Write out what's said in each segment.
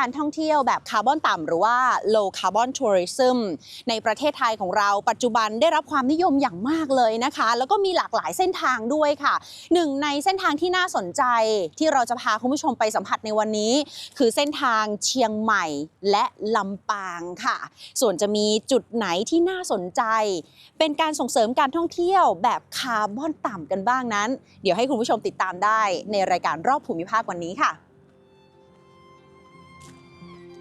การท่องเที่ยวแบบคาร์บอนต่ำหรือว่า low carbon tourism ในประเทศไทยของเราปัจจุบันได้รับความนิยมอย่างมากเลยนะคะ แล้วก็มีหลากหลายเส้นทางด้วยค่ะ หนึ่งในเส้นทางที่น่าสนใจที่เราจะพาคุณผู้ชมไปสัมผัสในวันนี้ คือเส้นทางเชียงใหม่และลำปางค่ะ ส่วนจะมีจุดไหนที่น่าสนใจ เป็นการส่งเสริมการท่องเที่ยวแบบคาร์บอนต่ำกันบ้างนั้น เดี๋ยวให้คุณผู้ชมติดตามได้ในรายการรอบภูมิภาควันนี้ค่ะ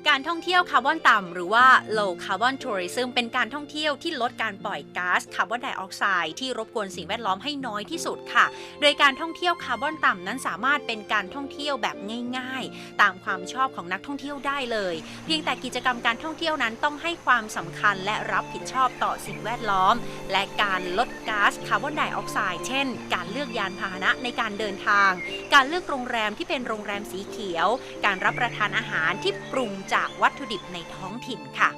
การท่องเที่ยวคาร์บอนต่ำหรือว่า low carbon tourism เป็นการท่องเที่ยวที่ลดการปล่อยก๊าซคาร์บอนไดออกไซด์ที่รบกวนสิ่งแวดล้อมให้น้อยที่สุดค่ะ โดยการท่องเที่ยวคาร์บอนต่ำนั้นสามารถเป็นการท่องเที่ยวแบบง่าย ๆ ตามความชอบของนักท่องเที่ยวได้เลย เพียงแต่กิจกรรมการท่องเที่ยวนั้นต้องให้ความสำคัญและรับผิดชอบต่อสิ่งแวดล้อม และการลดก๊าซคาร์บอนไดออกไซด์เช่น การเลือกยานพาหนะในการเดินทาง การเลือกโรงแรมที่เป็นโรงแรมสีเขียว การรับประทานอาหารที่ปรุงจากวัตถุดิบในท้องถิ่นค่ะ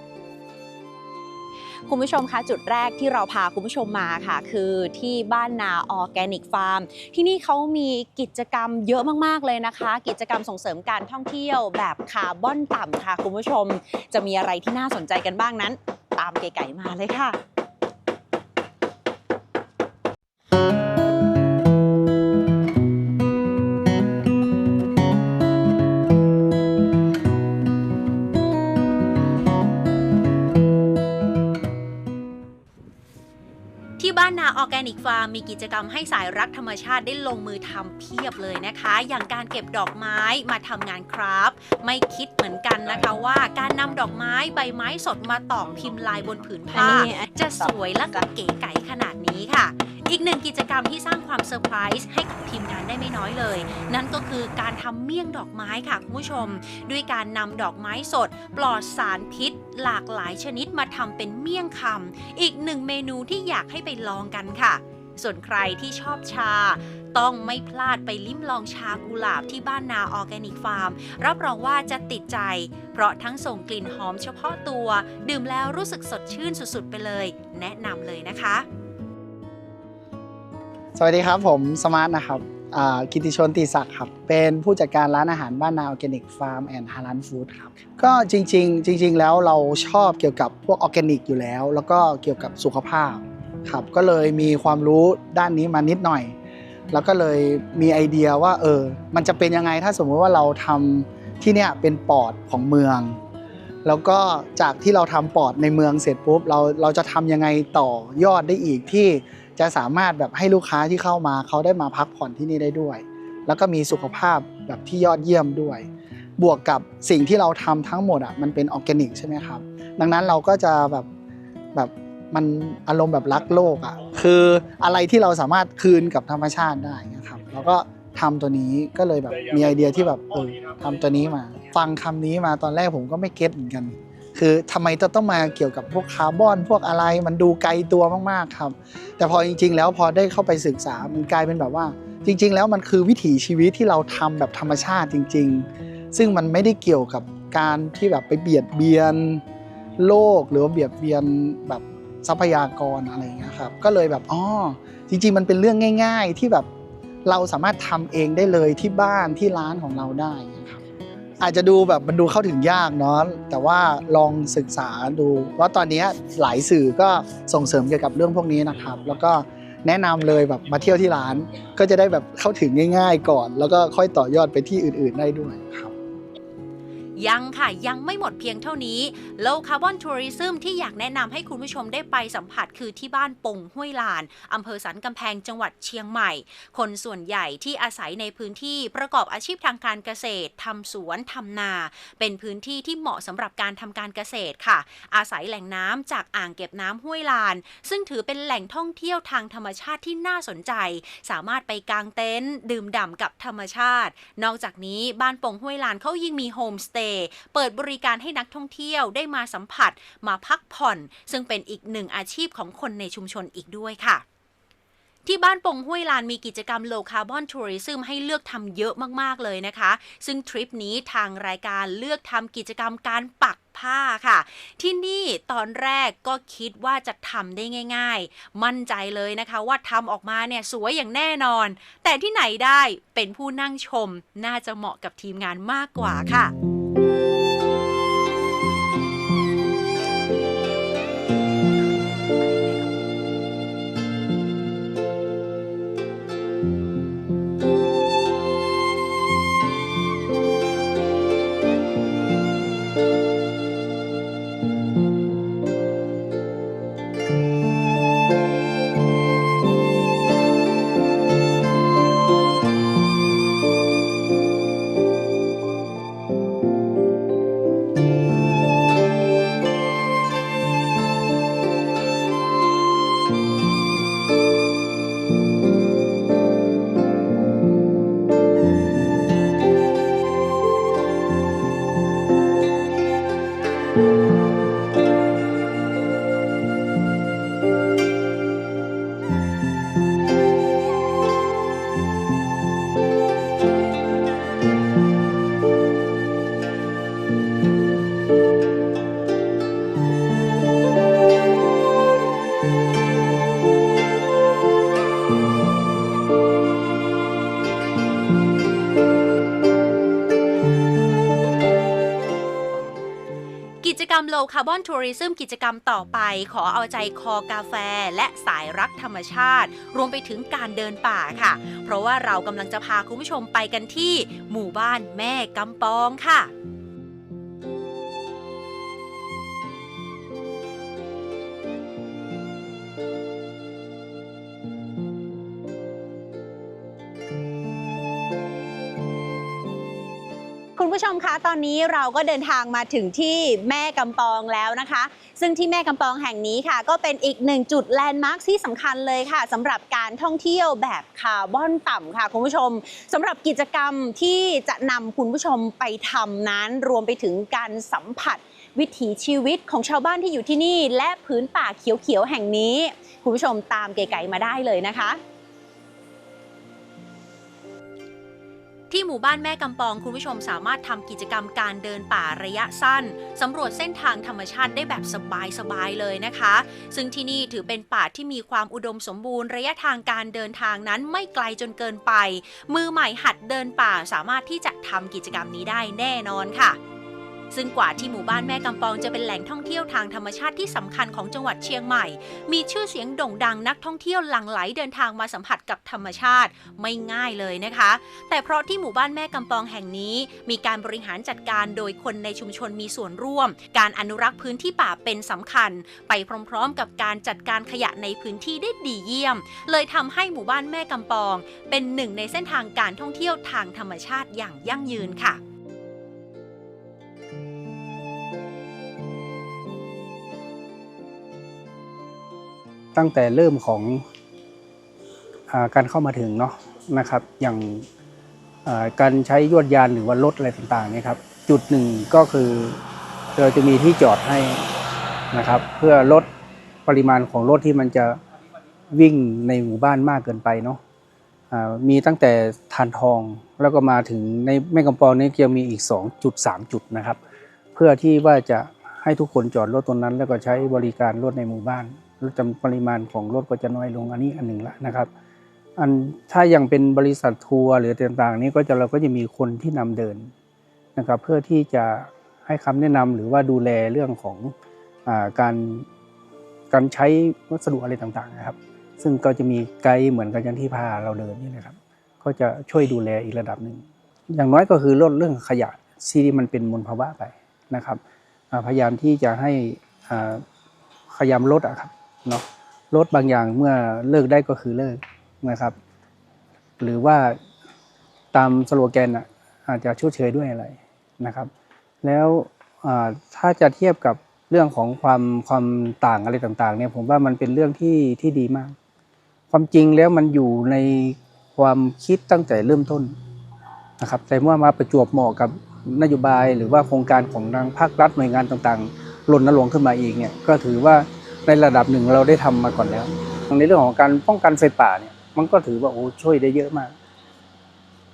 คุณผู้ชมคะจุดแรกที่เราพาคุณผู้ชมมาค่ะ คือที่บ้านนาออร์แกนิกฟาร์ม ที่นี่เขามีกิจกรรมเยอะมากๆเลยนะคะ กิจกรรมส่งเสริมการท่องเที่ยวแบบคาร์บอนต่ำค่ะ คุณผู้ชมจะมีอะไรที่น่าสนใจกันบ้างนั้น ตามเก๋ไก่มาเลยค่ะ ออร์แกนิกฟาร์มมีกิจกรรมให้สายรักธรรมชาติได้ลงมือทำเพียบเลยนะคะ อย่างการเก็บดอกไม้มาทำงานคราฟต์ไม่คิดเหมือนกันนะคะว่าการนำดอกไม้ใบไม้สดมาตอกพิมพ์ลายบนผืนผ้า จะสวยและก็เก๋ไก๋ขนาดนี้ค่ะ อีกหนึ่งกิจกรรมที่สร้างความเซอร์ไพรส์ให้กับทีมงานได้ไม่น้อยเลย นั่นก็คือการทำเมี่ยงดอกไม้ค่ะคุณผู้ชม ด้วยการนำดอกไม้สด ปลอดสารพิษ หลากหลายชนิดมาทำเป็นเมี่ยงคำอีกหนึ่งเมนูที่อยากให้ไปลองกันค่ะ ส่วนใครที่ชอบชาต้องไม่พลาดไปลิ้มลองชากุหลาบที่บ้านนาออร์แกนิกฟาร์ม รับรองว่าจะติดใจ เพราะทั้งส่งกลิ่นหอมเฉพาะตัว ดื่มแล้วรู้สึกสดชื่นสุดๆไปเลย แนะนำเลยนะคะ สวัสดีครับผมสมาร์ทนะครับกิติชนติศักดิ์ครับ เป็นผู้จัดการร้านอาหารบ้านนาออร์แกนิกฟาร์มแอนด์ฮาลานฟู้ดครับ ก็จริง ๆ จริง ๆ แล้วเราชอบเกี่ยวกับพวกออร์แกนิกอยู่แล้ว แล้วก็เกี่ยวกับสุขภาพครับก็เลยมีความรู้ด้านนี้มานิดหน่อย แล้วก็เลยมีไอเดียว่าเออมันจะเป็นยังไงถ้าสมมุติว่าเราทำที่เนี่ยเป็นปอดของเมือง แล้วก็จากที่เราทำปอดในเมืองเสร็จปุ๊บเราเราจะทำยังไงต่อยอดได้อีกที่ จะสามารถแบบให้ลูกค้าที่เข้ามาเขาได้มาพักผ่อนที่นี่ได้ด้วย แล้วก็มีสุขภาพแบบที่ยอดเยี่ยมด้วย บวกกับสิ่งที่เราทำทั้งหมดอะมันเป็นออร์แกนิกใช่ไหมครับ ดังนั้นเราก็จะแบบแบบมันอารมณ์แบบรักโลกอะคืออะไรที่เราสามารถคืนกับธรรมชาติได้นะครับเราก็ทำตัวนี้ก็เลยแบบมีไอเดียที่แบบเออทำตัวนี้มา ฟังคำนี้มาตอนแรกผมก็ไม่เก็ตเหมือนกัน คือทำไมจะต้องมาเกี่ยวกับพวกคาร์บอนพวกอะไรมันดูไกลตัวมากๆครับ แต่พอจริง ๆ แล้วพอได้เข้าไปศึกษามันกลายเป็นแบบว่า จริง ๆ แล้วมันคือวิถีชีวิตที่เราทำแบบธรรมชาติจริง ๆ ซึ่งมันไม่ได้เกี่ยวกับการที่แบบไปเบียดเบียนโลกหรือว่าเบียดเบียนแบบทรัพยากรอะไรอย่างเงี้ยครับก็เลยแบบอ๋อจริง ๆ มันเป็นเรื่องง่าย ๆ ที่แบบเราสามารถทำเองได้เลยที่บ้านที่ร้านของเราได้นะครับ อาจจะดูแบบมันดูเข้าถึงยากเนาะแต่ว่าลองศึกษาดูว่าตอนนี้หลายสื่อก็ส่งเสริมเกี่ยวกับเรื่องพวกนี้นะครับ แล้วก็แนะนำเลยแบบมาเที่ยวที่ร้าน ก็จะได้แบบเข้าถึงง่าย ๆ ก่อน แล้วก็ค่อยต่อยอดไปที่อื่น ๆ ได้ด้วยครับ ยังค่ะยังไม่หมดเพียงเท่านี้ Low Carbon Tourism ที่อยากแนะนำให้คุณผู้ชมได้ไปสัมผัสคือที่บ้านปงห้วยลานอำเภอสันกำแพงจังหวัดเชียงใหม่ คนส่วนใหญ่ที่อาศัยในพื้นที่ประกอบอาชีพทางการเกษตรทำสวนทำนา เป็นพื้นที่ที่เหมาะสำหรับการทำการเกษตรค่ะ อาศัยแหล่งน้ำจากอ่างเก็บน้ำห้วยลาน ซึ่งถือเป็นแหล่งท่องเที่ยวทางธรรมชาติที่น่าสนใจ สามารถไปกางเต็นท์ดื่มด่ำกับธรรมชาติ นอกจากนี้บ้านปงห้วยลานเขายังมีโฮมสเตย์เปิดบริการให้นักท่องเที่ยวได้มาสัมผัสมาพักผ่อน ซึ่งเป็นอีกหนึ่งอาชีพของคนในชุมชนอีกด้วยค่ะที่บ้านปงห้วยลานมีกิจกรรม low carbon tourism ให้เลือกทำเยอะมาก ๆ เลยนะคะ ซึ่งทริปนี้ทางรายการเลือกทำกิจกรรมการปักผ้าค่ะ ที่นี่ตอนแรกก็คิดว่าจะทำได้ง่าย ๆ มั่นใจเลยนะคะว่าทำออกมาเนี่ยสวยอย่างแน่นอน แต่ที่ไหนได้เป็นผู้นั่งชมน่าจะเหมาะกับทีมงานมากกว่าค่ะ กิ คาร์บอนทัวริซึมกิจกรรมต่อไป ขอเอาใจคอกาแฟ และสายรักธรรมชาติ รวมไปถึงการเดินป่าค่ะ เพราะว่าเรากำลังจะพาคุณผู้ชมไปกันที่ หมู่บ้านแม่กำปองค่ะ ผู้ชมคะตอนนี้เราก็เดินทางมาถึงที่แม่กำปองแล้วนะคะ ซึ่งที่แม่กำปองแห่งนี้ค่ะ ก็เป็นอีกหนึ่งจุดแลนด์มาร์คที่สำคัญเลยค่ะสำหรับการท่องเที่ยวแบบคาร์บอนต่ำค่ะคุณผู้ชมสำหรับกิจกรรมที่จะนำคุณผู้ชมไปทำนั้นรวมไปถึงการสัมผัสวิถีชีวิตของชาวบ้านที่อยู่ที่นี่ และพื้นป่าเขียวๆแห่งนี้ คุณผู้ชมตามเก๋ๆมาได้เลยนะคะ ที่หมู่บ้านแม่กำปองคุณผู้ชมสามารถทำกิจกรรมการเดินป่าระยะสั้นสำรวจเส้นทางธรรมชาติได้แบบสบายๆเลยนะคะ ซึ่งที่นี่ถือเป็นป่าที่มีความอุดมสมบูรณ์ระยะทางการเดินทางนั้นไม่ไกลจนเกินไป มือใหม่หัดเดินป่าสามารถที่จะทำกิจกรรมนี้ได้แน่นอนค่ะ ซึ่งกว่าที่หมู่บ้านแม่กำปองจะเป็นแหล่งท่องเที่ยวทางธรรมชาติที่สำคัญของจังหวัดเชียงใหม่ มีชื่อเสียงโด่งดังนักท่องเที่ยวหลั่งไหลเดินทางมาสัมผัสกับธรรมชาติไม่ง่ายเลยนะคะ แต่เพราะที่หมู่บ้านแม่กำปองแห่งนี้ มีการบริหารจัดการโดยคนในชุมชนมีส่วนร่วม การอนุรักษ์พื้นที่ป่าเป็นสำคัญ ไปพร้อมๆ กับการจัดการขยะในพื้นที่ได้ดีเยี่ยม เลยทำให้หมู่บ้านแม่กำปอง เป็นหนึ่งในเส้นทางการท่องเที่ยวทางธรรมชาติอย่างยั่งยืนค่ะ ตั้งแต่เริ่มของอการเข้ามาถึงเนาะนะครับ อย่างการใช้ยวดยานหรือว่ารถอะไรต่างๆนี่ครับ จุดหนึ่งก็คือเราจะมีที่จอดให้นะครับ เพื่อลดปริมาณของรถที่มันจะวิ่งในหมู่บ้านมากเกินไปเนาะมีตั้งแต่ทานทองแล้วก็มาถึงในแม่กำปองนี้จะมีอีก2จุด3จุดนะครับ เพื่อที่ว่าจะให้ทุกคนจอดรถตรงนั้น แล้วก็ใช้บริการรถในหมู่บ้าน จำปริมาณของรถก็จะน้อยลงอันนี้อันหนึ่งละนะครับ อันถ้ายังเป็นบริษัททัวร์หรือต่างๆ นี้ก็จะเราก็จะมีคนที่นำเดินนะครับ เพื่อที่จะให้คำแนะนำหรือว่าดูแลเรื่องของอาการการใช้วัสดุอะไรต่างๆนะครับ ซึ่งก็จะมีไกด์เหมือนกันอย่างที่พาเราเดินนี่นะครับ ก็จะช่วยดูแลอีกระดับหนึ่งอย่างน้อยก็คือลดเรื่องขยะที่มันเป็นมลภาวะไปนะครับพยายามที่จะให้พยายามลดอะครับ เนาะลดบางอย่างเมื่อเลิกได้ก็คือเลิกนะครับ หรือว่าตามสโลแกนอะอาจจะชดเชยด้วยอะไรนะครับ แล้วถ้าจะเทียบกับเรื่องของความความต่างอะไรต่างๆเนี่ยผมว่ามันเป็นเรื่องที่ที่ดีมาก ความจริงแล้วมันอยู่ในความคิดตั้งแต่เริ่มต้นนะครับแต่เมื่อมาประจวบเหมาะกับนโยบายหรือว่าโครงการของทางภาครัฐหน่วยงานต่างๆรณรงค์ขึ้นมาอีกเนี่ยก็ถือว่า ในระดับหนึ่งเราได้ทำมาก่อนแล้วในเรื่องของการป้องกันไฟป่าเนี่ยมันก็ถือว่าโอ้ช่วยได้เยอะมาก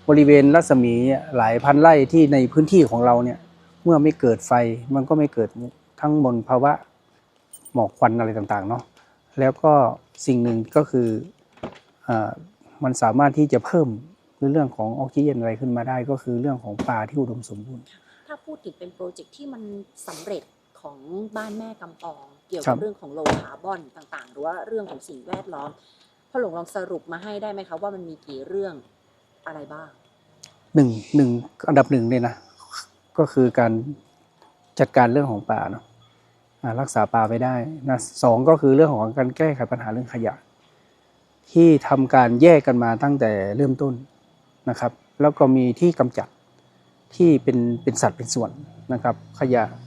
บริเวณรัศมีหลายพันไร่ที่ในพื้นที่ของเราเนี่ย เมื่อไม่เกิดไฟมันก็ไม่เกิดทั้งมลภาวะหมอกควันอะไรต่างๆเนาะแล้วก็สิ่งหนึ่งก็คืออมันสามารถที่จะเพิ่มในเรื่องของออกซิเจนอะไรขึ้นมาได้ก็คือเรื่องของป่าที่อุดมสมบูรณ์ ถ้าพูดถึงเป็นโปรเจกต์ที่มันสำเร็จของบ้านแม่กำปอง เกี่ยวครักับบเรื่องของโลคาร์บอนต่างๆ หรือว่าเรื่องของสิ่งแวดล้อมพ่อหลวงลองสรุปมาให้ได้ไหมคะว่ามันมีกี่เรื่องอะไรบ้างหนึ่งหนึ่งอันดับหนึ่งเลยนะก็คือการจัดการเรื่องของป่าเนาะอ่ารักษาป่าไว้ได้นะสองก็คือเรื่องของการแก้ไขปัญหาเรื่องขยะ ที่ทำการแยกกันมาตั้งแต่เริ่มต้นนะครับ แล้วก็มีที่กำจัดที่เป็นเป็นสัดเป็นส่วนนะครับ ขยะ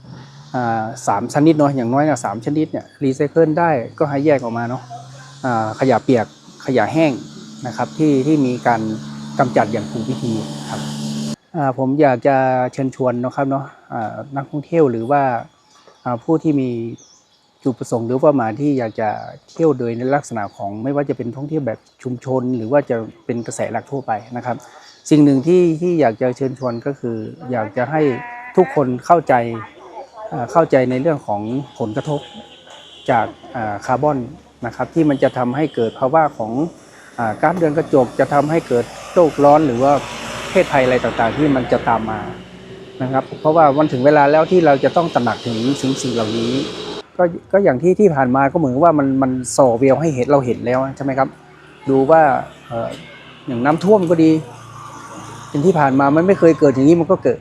อ่า สามชนิดเนาะอย่างน้อยนะสามชนิดเนี่ยรีไซเคิลได้ก็ให้แยกออกมาเนาะขยะเปียกขยะแห้งนะครับที่ที่มีการกำจัดอย่างถูกวิธีครับผมอยากจะเชิญชวนนะครับเนาะนักท่องเที่ยวหรือว่าผู้ที่มีจุดประสงค์หรือเป้าหมายที่อยากจะเที่ยวโดยในลักษณะของไม่ว่าจะเป็นท่องเที่ยวแบบชุมชน หรือว่าจะเป็นกระแสหลักทั่วไปนะครับ สิ่งหนึ่งที่ที่อยากจะเชิญชวนก็คือ อยากจะให้ทุกคนเข้าใจ เข้าใจในเรื่องของผลกระทบจากคาร์บอนนะครับที่มันจะทำให้เกิดภาวะของก๊าซเรือนกระจกจะทำให้เกิดโลกร้อนหรือว่าเพศภัยอะไรต่างๆ ที่มันจะตามมานะครับ เพราะว่าวันถึงเวลาแล้วที่เราจะต้องตระหนักถึงสิ่งสิ่งเหล่านี้ก็ก็อย่างที่ที่ผ่านมาก็เหมือนว่ามันมันส่อเวลให้เห็นเราเห็นแล้วใช่ไหมครับ ดูว่าอย่างน้ำท่วมก็ดีอย่างที่ผ่านมามันไม่เคยเกิดอย่างนี้มันก็เกิด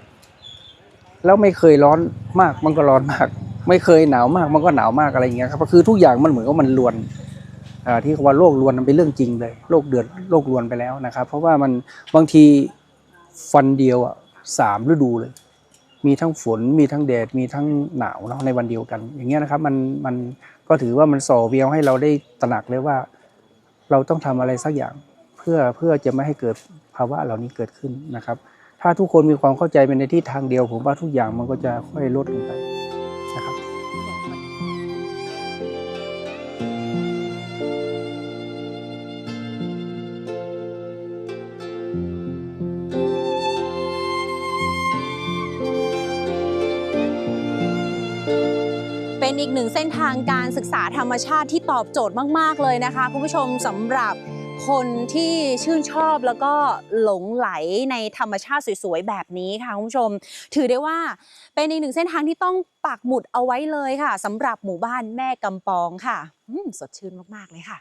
แล้วไม่เคยร้อนมากมันก็ร้อนมาก ไม่เคยหนาวมากมันก็หนาวมากอะไรอย่างเงี้ยครับก็คือทุกอย่างมันเหมือนกับมันลวนที่ว่าโลกลวนมันเป็นเรื่องจริงเลยโลกเดือดโลกลวนไปแล้วนะครับ เพราะว่ามันบางทีฟันเดียวอะสามฤดูเลย มีทั้งฝนมีทั้งแดดมีทั้งหนาวเนาะในวันเดียวกัน อย่างเงี้ยนะครับมันมันก็ถือว่ามันส่อเวียวให้เราได้ตระหนักเลยว่า เราต้องทำอะไรสักอย่างเพื่อเพื่อจะไม่ให้เกิดภาวะเหล่านี้เกิดขึ้นนะครับ ถ้าทุกคนมีความเข้าใจเป็นในที่ทางเดียว ผมว่าทุกอย่างมันก็จะค่อยลดลงไปนะครับเป็นอีกหนึ่งเส้นทางการศึกษาธรรมชาติที่ตอบโจทย์มาก ๆ เลยนะคะ คุณผู้ชมสำหรับ คนที่ชื่นชอบแล้วก็หลงไหลในธรรมชาติสวยๆ แบบนี้ค่ะคุณผู้ชม ถือได้ว่าเป็นอีกหนึ่งเส้นทางที่ต้องปักหมุดเอาไว้เลยค่ะสำหรับหมู่บ้านแม่กำปองค่ะสดชื่นมากๆเลยค่ะ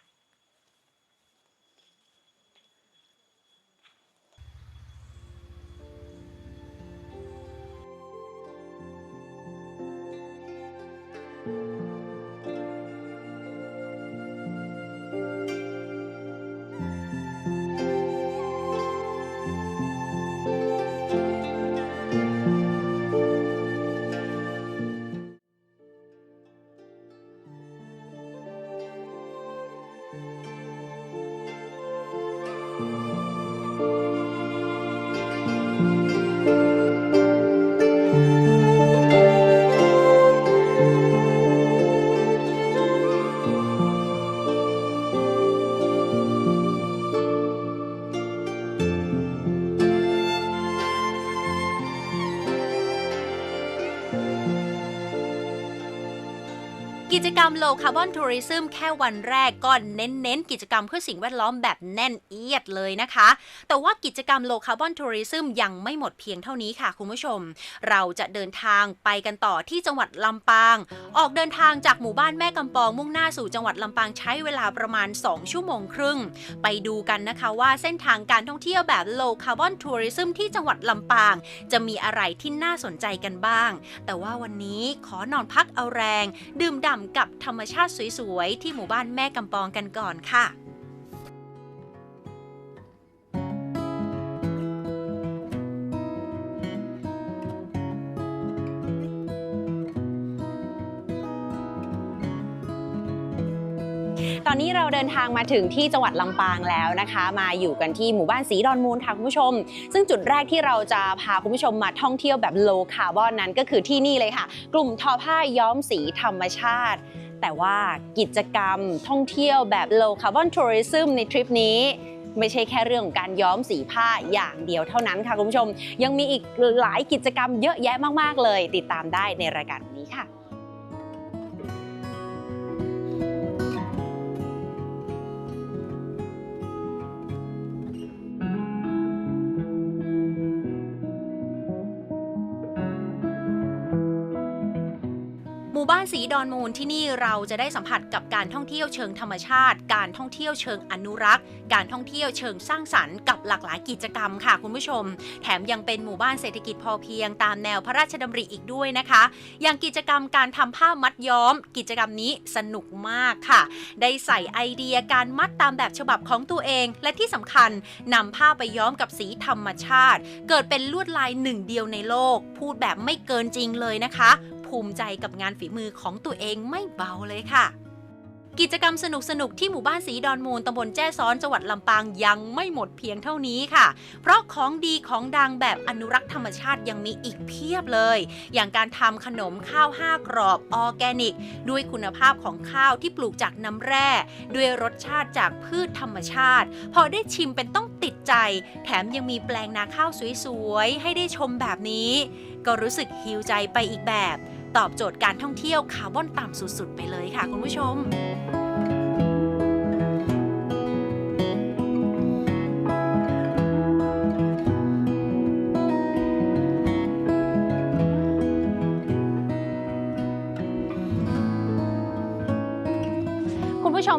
โลคาร์บอนทัวริซึมแค่วันแรกก็เน้นๆกิจกรรมเพื่อสิ่งแวดล้อมแบบแน่นเอียดเลยนะคะ แต่ว่ากิจกรรม Low Carbon Tourism ยังไม่หมดเพียงเท่านี้ค่ะคุณผู้ชม เราจะเดินทางไปกันต่อที่จังหวัดลำปาง ออกเดินทางจากหมู่บ้านแม่กำปองมุ่งหน้าสู่จังหวัดลำปางใช้เวลาประมาณ 2 ชั่วโมงครึ่ง ไปดูกันนะคะว่าเส้นทางการท่องเที่ยวแบบ Low Carbon Tourism ที่จังหวัดลำปาง จะมีอะไรที่น่าสนใจกันบ้าง แต่ว่าวันนี้ขอนอนพักเอาแรง ดื่มด่ำกับธรรมชาติสวยๆ ที่หมู่บ้านแม่กำปองกันก่อนค่ะตอนนี้เราเดินทางมาถึงที่จังหวัดลำปางแล้วนะคะ มาอยู่กันที่หมู่บ้านสีดอนมูลค่ะคุณผู้ชม ซึ่งจุดแรกที่เราจะพาคุณผู้ชมมาท่องเที่ยวแบบ low carbon นั้นก็คือที่นี่เลยค่ะ กลุ่มทอผ้าย้อมสีธรรมชาติ แต่ว่ากิจกรรมท่องเที่ยวแบบ low carbon tourism ในทริปนี้ ไม่ใช่แค่เรื่องของการย้อมสีผ้าอย่างเดียวเท่านั้นค่ะคุณผู้ชม ยังมีอีกหลายกิจกรรมเยอะแยะมาก ๆ เลย ติดตามได้ในรายการวันนี้ค่ะ มู่บ้านสีดอนมูลที่นี่เราจะได้สัมผัสกับการท่องเที่ยวเชิงธรรมชาติ การท่องเที่ยวเชิงอนุรักษ์ การท่องเที่ยวเชิงสร้างสรรค์กับหลากหลายกิจกรรมค่ะคุณผู้ชม แถมยังเป็นหมู่บ้านเศรษฐกิจพอเพียงตามแนวพระราชดำริอีกด้วยนะคะ อย่างกิจกรรมการทำผ้ามัดย้อม กิจกรรมนี้สนุกมากค่ะ ได้ใส่ไอเดียการมัดตามแบบฉบับของตัวเอง และที่สำคัญนำผ้าไปย้อมกับสีธรรมชาติ เกิดเป็นลวดลายหนึ่งเดียวในโลก พูดแบบไม่เกินจริงเลยนะคะ ภูมิใจกับงานฝีมือของตัวเองไม่เบาเลยค่ะ กิจกรรมสนุกๆที่หมู่บ้านสีดอนมูลตำบลแจ้ซ้อนจังหวัดลำปางยังไม่หมดเพียงเท่านี้ค่ะ เพราะของดีของดังแบบอนุรักษ์ธรรมชาติยังมีอีกเพียบเลย อย่างการทำขนมข้าวห้ากรอบออแกนิก ด้วยคุณภาพของข้าวที่ปลูกจากน้ำแร่ ด้วยรสชาติจากพืชธรรมชาติ พอได้ชิมเป็นต้องติดใจ แถมยังมีแปลงนาข้าวสวยๆให้ได้ชมแบบนี้ก็รู้สึกฮิวใจไปอีกแบบ ตอบโจทย์การท่องเที่ยวคาร์บอนต่ำสุดๆ ไปเลยค่ะคุณผู้ชม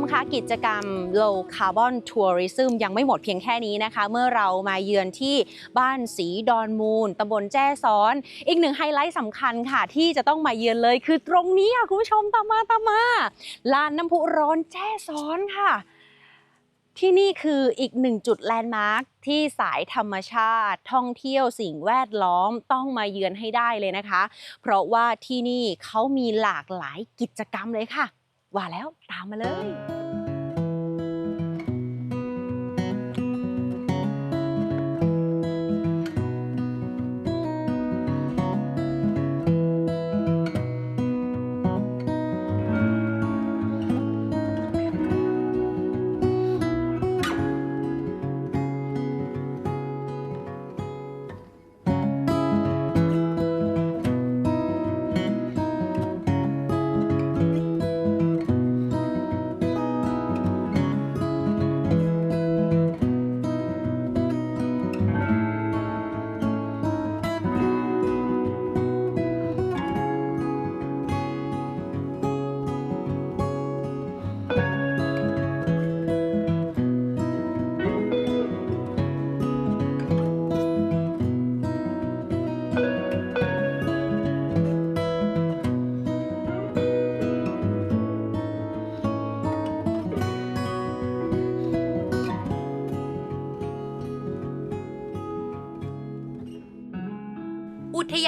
มคะกิจกรรม low carbon tourism ยังไม่หมดเพียงแค่นี้นะคะ เมื่อเรามาเยือนที่บ้านสีดอนมูลตำบลแจ้ซ้อน อีกหนึ่งไฮไลท์สำคัญค่ะที่จะต้องมาเยือนเลยคือตรงนี้ค่ะคุณผู้ชมตามมาตามมาลานน้ำพุร้อนแจ้ซ้อนค่ะที่นี่คืออีกหนึ่งจุดแลนด์มาร์คที่สายธรรมชาติ ท่องเที่ยวสิ่งแวดล้อมต้องมาเยือนให้ได้เลยนะคะ เพราะว่าที่นี่เขามีหลากหลายกิจกรรมเลยค่ะ ว่าแล้วตามมาเลย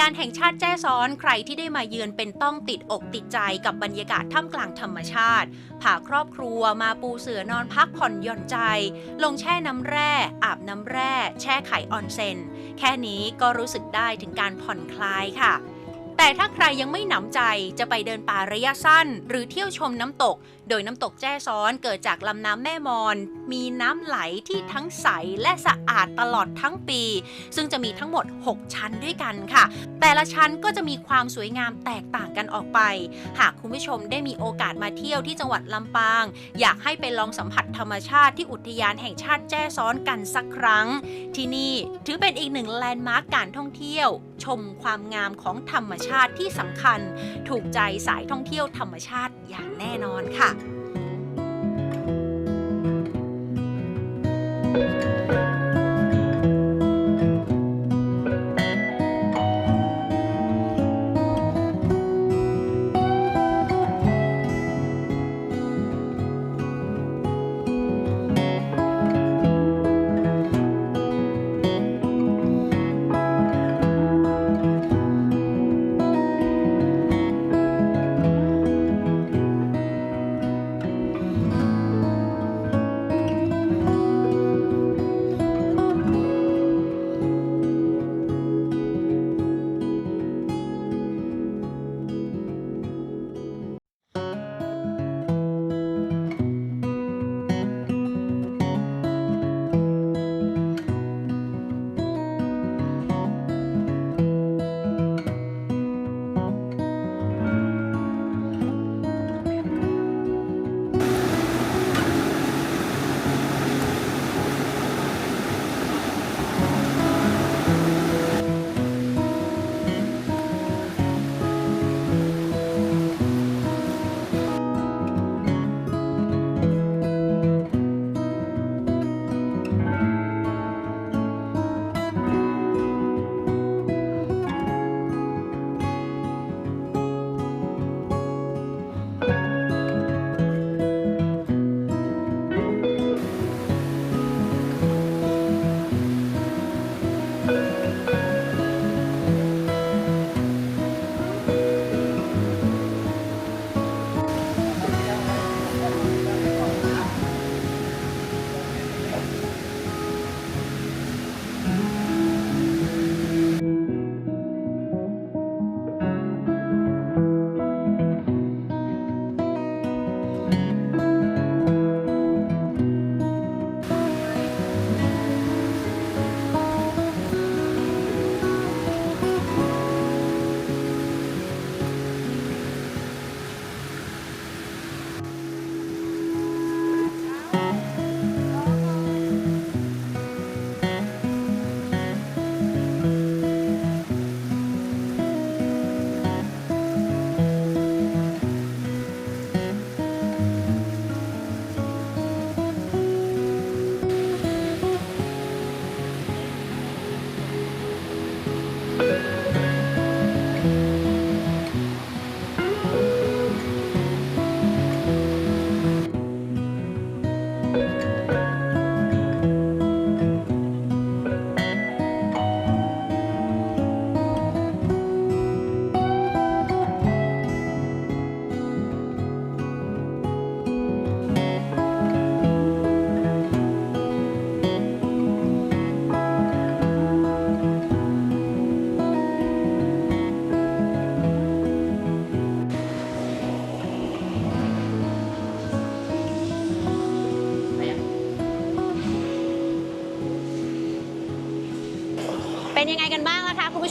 ยานแห่งชาติแจ้ซ้อนใครที่ได้มาเยือนเป็นต้องติดอกติดใจกับบรรยากาศท่ามกลางธรรมชาติพาครอบครัวมาปูเสือนอนพักผ่อนหย่อนใจ ลงแช่น้ำแร่ อาบน้ำแร่ แช่ไข่ออนเซนแค่นี้ก็รู้สึกได้ถึงการผ่อนคลายค่ะแต่ถ้าใครยังไม่หนำใจจะไปเดินป่าระยะสั้น หรือเที่ยวชมน้ำตก โดยน้ำตกแจ้ซ้อนเกิดจากลำน้ำแม่มอน มีน้ำไหลที่ทั้งใสและสะอาดตลอดทั้งปี ซึ่งจะมีทั้งหมด 6 ชั้นด้วยกันค่ะ แต่ละชั้นก็จะมีความสวยงามแตกต่างกันออกไป หากคุณผู้ชมได้มีโอกาสมาเที่ยวที่จังหวัดลำปาง อยากให้ไปลองสัมผัสธรรมชาติที่อุทยานแห่งชาติแจ้ซ้อนกันสักครั้ง ที่นี่ถือเป็นอีกหนึ่งแลนด์มาร์กการท่องเที่ยว ชมความงามของธรรมชาติที่สำคัญ ถูกใจสายท่องเที่ยวธรรมชาติ อย่างแน่นอนค่ะเป็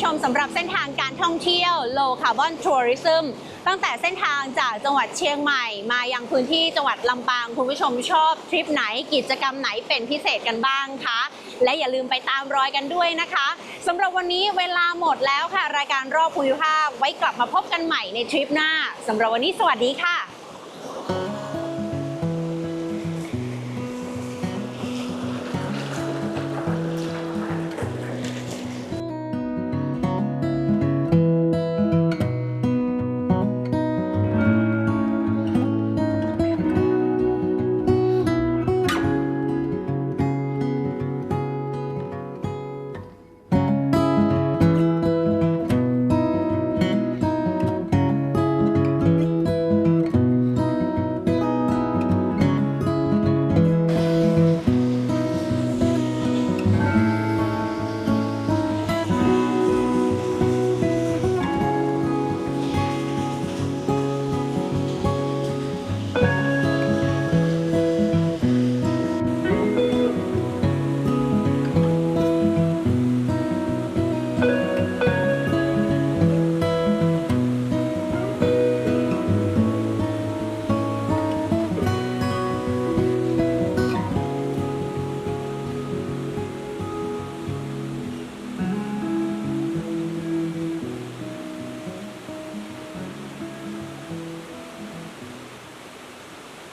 ชมสำหรับเส้นทางการท่องเที่ยว low carbon tourism ตั้งแต่เส้นทางจากจังหวัดเชียงใหม่ มายังพื้นที่จังหวัดลำปาง คุณผู้ชมชอบทริปไหนกิจกรรมไหนเป็นพิเศษกันบ้างคะและอย่าลืมไปตามรอยกันด้วยนะคะสำหรับวันนี้เวลาหมดแล้วค่ะ รายการรอบภูมิภาคไว้กลับมาพบกันใหม่ในทริปหน้าสำหรับวันนี้สวัสดีค่ะ